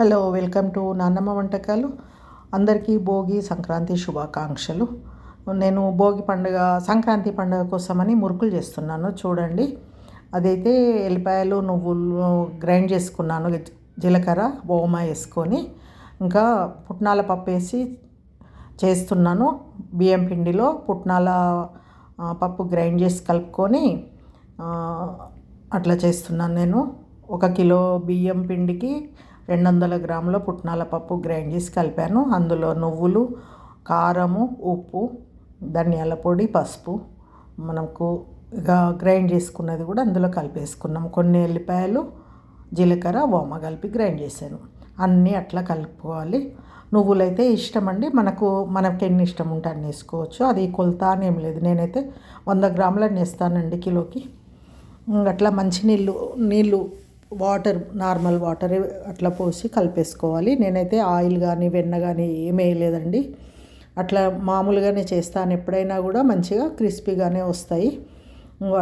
Hello welcome to నాన్నమ్మ వంటకాలు. అందరికీ భోగి సంక్రాంతి శుభాకాంక్షలు. నేను భోగి పండుగ సంక్రాంతి పండుగ కోసమని మురుకులు చేస్తున్నాను చూడండి. అదైతే ఎల్లిపాయలు నువ్వులు గ్రైండ్ చేసుకున్నాను జీలకర్ర ఓమా వేసుకొని. ఇంకా పుట్నాల పప్పు వేసి చేస్తున్నాను బియ్యం పిండిలో పుట్నాల పప్పు గ్రైండ్ చేసి కలుపుకొని అట్లా చేస్తున్నాను నేను. ఒక కిలో బియ్యం పిండికి రెండు వందల గ్రాముల పుట్నాల పప్పు గ్రైండ్ చేసి కలిపాను. అందులో నువ్వులు కారము ఉప్పు ధనియాల పొడి పసుపు మనకు ఇక గ్రైండ్ చేసుకున్నది కూడా అందులో కలిపేసుకున్నాం. కొన్ని ఎల్లిపాయలు జీలకర్ర ఓమ కలిపి గ్రైండ్ చేశాను. అన్నీ అట్లా కలుపుకోవాలి. నువ్వులైతే ఇష్టం అండి మనకు మనకి ఎన్ని ఇష్టం ఉంటే అన్ని వేసుకోవచ్చు. అది కొలత అని ఏం లేదు. నేనైతే వంద గ్రాములని వేస్తానండి కిలోకి. అట్లా మంచి నీళ్ళు నీళ్ళు వాటర్ నార్మల్ వాటర్ అట్లా పోసి కలిపేసుకోవాలి. నేనైతే ఆయిల్ కానీ వెన్న కానీ ఏమి వేయలేదండి. అట్లా మామూలుగానే చేస్తాను. ఎప్పుడైనా కూడా మంచిగా క్రిస్పీగానే వస్తాయి.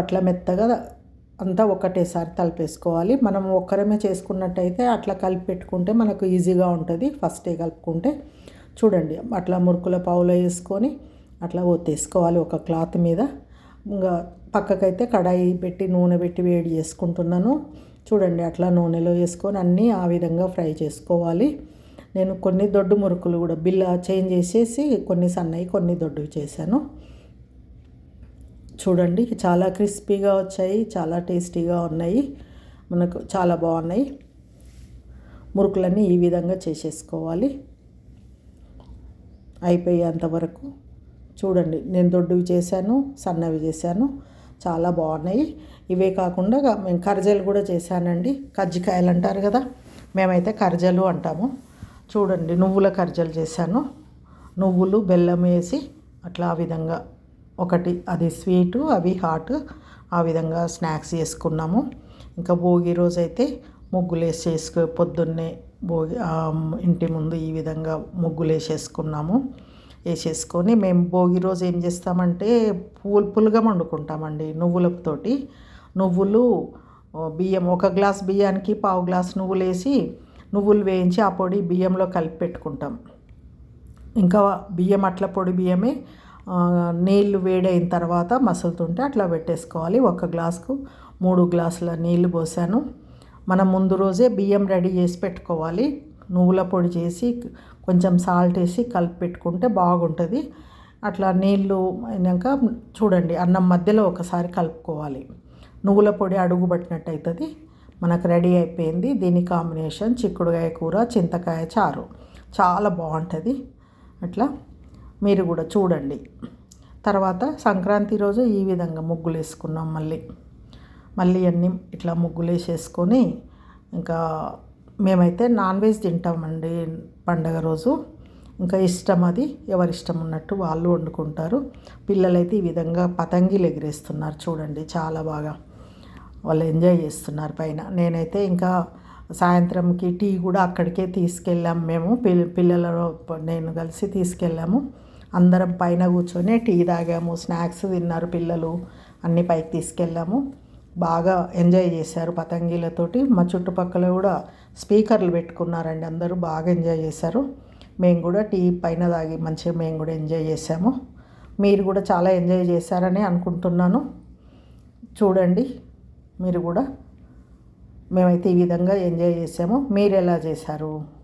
అట్లా మెత్తగా అంతా ఒకటేసారి కలిపేసుకోవాలి. మనం ఒక్కరమే చేసుకున్నట్టయితే అట్లా కలిపి పెట్టుకుంటే మనకు ఈజీగా ఉంటుంది. ఫస్టే కలుపుకుంటే చూడండి అట్లా మురుకుల పావులో వేసుకొని అట్లా ఒత్తేసుకోవాలి ఒక క్లాత్ మీద. ఇంకా పక్కకైతే కడాయి పెట్టి నూనె పెట్టి వేడి చేసుకుంటున్నాను. చూడండి అట్లా నూనెలో వేసుకొని అన్నీ ఆ విధంగా ఫ్రై చేసుకోవాలి. నేను కొన్ని దొడ్డు మురుకులు కూడా బిల్ల చేంజ్ చేసేసి కొన్ని సన్నవి కొన్ని దొడ్డువి చేశాను. చూడండి చాలా క్రిస్పీగా వచ్చాయి చాలా టేస్టీగా ఉన్నాయి. మనకు చాలా బాగున్నాయి. మురుకులన్నీ ఈ విధంగా చేసేసుకోవాలి. అయిపోయేంత వరకు చూడండి నేను దొడ్డువి చేశాను సన్నవి చేశాను. చాలా బాగున్నాయి. ఇవే కాకుండా మేము కర్జలు కూడా చేశానండి. కజ్జికాయలు అంటారు కదా మేమైతే కర్జలు అంటాము. చూడండి నువ్వుల కర్జలు చేశాను. నువ్వులు బెల్లం వేసి అట్లా ఆ విధంగా ఒకటి అది స్వీటు అవి హాట్ ఆ విధంగా స్నాక్స్ చేసుకున్నాము. ఇంకా భోగి రోజు అయితే ముగ్గులు వేసేసుకో పొద్దున్నే భోగి ఇంటి ముందు ఈ విధంగా ముగ్గులు వేసేసుకున్నాము వేసేసుకొని మేము భోగి రోజు ఏం చేస్తామంటే పూలు పులుగం వండుకుంటామండి నువ్వులతోటి నువ్వులు బియ్యం ఒక గ్లాస్ బియ్యానికి పావు గ్లాస్ నువ్వులు వేసి నువ్వులు వేయించి ఆ పొడి బియ్యంలో కలిపి పెట్టుకుంటాం. ఇంకా బియ్యం అట్ల పొడి బియ్యమే నీళ్ళు వేడైన తర్వాత మసులుతుంటే అట్లా పెట్టేసుకోవాలి. ఒక గ్లాసుకు మూడు గ్లాసుల నీళ్ళు పోసాను. మనం ముందు రోజే బియ్యం రెడీ చేసి పెట్టుకోవాలి. నువ్వుల పొడి చేసి కొంచెం సాల్ట్ వేసి కలిపి పెట్టుకుంటే బాగుంటుంది. అట్లా నీళ్ళు అయినాక చూడండి అన్నం మధ్యలో ఒకసారి కలుపుకోవాలి. నువ్వుల పొడి అడుగు పట్టినట్టు అవుతుంది మనకు రెడీ అయిపోయింది. దీని కాంబినేషన్ చిక్కుడుకాయ కూర చింతకాయ చారు. చాలా బాగుంటుంది. అట్లా మీరు కూడా చూడండి. తర్వాత సంక్రాంతి రోజు ఈ విధంగా ముగ్గులు వేసుకున్నాం మళ్ళీ. మళ్ళీ అన్నీ ఇట్లా ముగ్గులు వేసేసుకొని ఇంకా మేమైతే నాన్ వెజ్ తింటామండి పండగ రోజు. ఇంకా ఇష్టం అది ఎవరి ఇష్టం ఉన్నట్టు వాళ్ళు వండుకుంటారు. పిల్లలైతే ఈ విధంగా పతంగిలు ఎగిరేస్తున్నారు చూడండి చాలా బాగా. వాళ్ళు ఎంజాయ్ చేస్తున్నారు పైన. నేనైతే ఇంకా సాయంత్రంకి టీ కూడా అక్కడికే తీసుకెళ్ళాము మేము. పిల్లల నేను కలిసి తీసుకెళ్ళాము. అందరం పైన కూర్చొని టీ తాగాము స్నాక్స్ తిన్నారు పిల్లలు అన్ని పైకి తీసుకెళ్ళాము. బాగా ఎంజాయ్ చేశారు పతంగిలతోటి. మా చుట్టుపక్కల కూడా స్పీకర్లు పెట్టుకున్నారండి. అందరూ బాగా ఎంజాయ్ చేశారు. మేము కూడా టీ పైన తాగి మంచిగా మేము కూడా ఎంజాయ్ చేసాము మీరు కూడా చాలా ఎంజాయ్ చేశారని అనుకుంటున్నాను. చూడండి మీరు కూడా. మేమైతే ఈ విధంగా ఎంజాయ్ చేసాము మీరు ఎలా చేశారు?